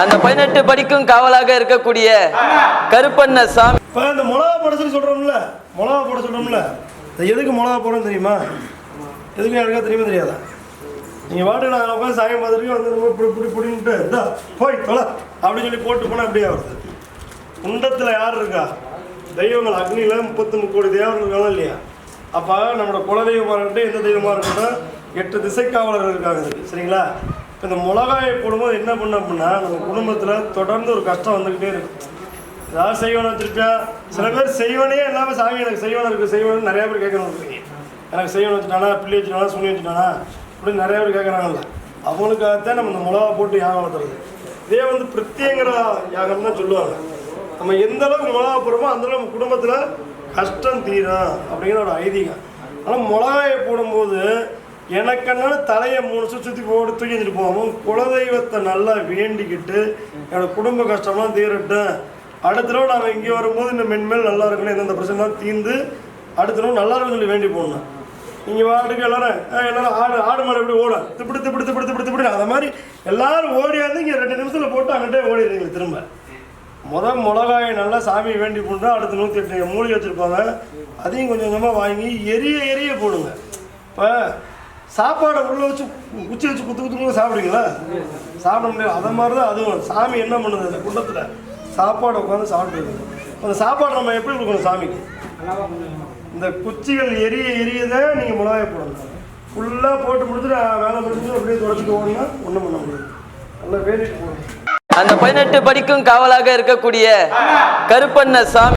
அந்த பதினெட்டு படிக்கும் காவலாக இருக்கக்கூடிய கருப்பண்ண சாமி. இப்போ இந்த மிளகா போட சொல்லி சொல்கிறோம்ல மிளகா போட சொல்கிறோம்ல எதுக்கு மிளகா போடணும் தெரியுமா? எதுக்கு யாருக்கா தெரியுமா தெரியாதா? நீங்கள் வாட்டு நான் உட்காந்து சாயம் பார்த்துட்டு வந்து பிடி பிடி இப்படி இப்படின்ட்டு இந்தா போய் தொலை அப்படின்னு சொல்லி போட்டு போனால் அப்படியே வருது குண்டத்தில் யார் இருக்கா? தெய்வங்கள் அக்னியில் முப்பத்தி முக்கோடி தேவர்கள் இருக்காங்க இல்லையா? அப்போ நம்மளோட குலதெய்வமாக இருக்கட்டும் எந்த தெய்வமாக இருக்கட்டும் எட்டு திசைக்காவலர்கள் இருக்காங்க. சரிங்களா? இப்போ இந்த மிளகாயை போடும்போது என்ன பண்ண அப்படின்னா நம்ம குடும்பத்தில் தொடர்ந்து ஒரு கஷ்டம் வந்துக்கிட்டே இருக்கு ஏதாவது செய்வனம் வச்சிருப்பியா சில பேர் செய்வனே இல்லாமல் சாமி எனக்கு செய்வனம் இருக்குது செய்வனம் நிறைய பேர் கேட்குறவங்க எனக்கு செய்வனம் வச்சுட்டானா பிள்ளை வச்சுட்டானா சுனி வச்சுட்டானா அப்படின்னு நிறைய பேர் கேட்குறாங்கல்ல அவங்களுக்காகத்தான் நம்ம இந்த மிளகா போட்டு யாகம் வளர்த்துறது இதே வந்து பிரத்யேங்கிற யாகம் தான் சொல்லுவாங்க. நம்ம எந்த அளவுக்கு மிளகா போடுறோமோ அந்த அளவுக்கு குடும்பத்தில் கஷ்டம் தீரும் அப்படிங்கிற ஒரு ஐதீகம். ஆனால் மிளகாயை போடும்போது எனக்கென்னால தலையை மூணு சுற்றி சுற்றி போட்டு தூக்கி போவோம். குலதெய்வத்தை நல்லா வேண்டிக்கிட்டு என்னோட குடும்ப கஷ்டம்லாம் தீரட்டும். அடுத்த தடவை நாங்கள் இங்கே வரும்போது இந்த மென்மேல் நல்லா இருக்கணும் எந்தெந்த பிரச்சனைலாம் தீர்ந்து அடுத்த தடவை நல்லா இருக்குன்னு சொல்லி வேண்டி போடணும் நீங்கள் வாட்டுக்கு எல்லாரும் எல்லாரும் ஆடு ஆடு மாடு எப்படி ஓடும் திப்பிடி திப்பிடு திப்பிடு திப்பிடு திப்பிடு அந்த மாதிரி எல்லாரும் ஓடியாந்து இங்கே ரெண்டு நிமிஷத்தில் போட்டு அங்கிட்டே ஓடிடுறீங்க திரும்ப. முதல் மிளகாயை நல்லா சாமி வேண்டி போட்டு அடுத்த நூற்றி எட்டு மூலிகை வச்சுருப்பாங்க. அதையும் கொஞ்சம் கொஞ்சமாக வாங்கி எரிய எரிய போடுங்க. இப்போ சாப்பாடை உள்ள வச்சு குச்சி வச்சு குத்து குத்துக்குள்ள சாப்பிடுவீங்களா சாப்பிட முடியாது. அதை மாதிரி தான் அதுவும். சாமி என்ன பண்ணுது? அந்த குண்டத்தில் சாப்பாடை உட்காந்து சாப்பிட்டு அந்த சாப்பாடு நம்ம எப்படி கொடுக்கணும் சாமிக்கு? இந்த குச்சிகள் எரிய எரியதை நீங்கள் மிளகாயை போடணும். ஃபுல்லாக போட்டு முடிச்சுட்டு வேலை முடிஞ்சு அப்படியே தொடச்சிட்டு ஓடனா ஒன்றும் பண்ண முடியாது. நல்லா வேண்டிட்டு போகணும். அந்த பதினெட்டு படிக்கும் காவலாக இருக்கக்கூடிய கருப்பண்ண சாமி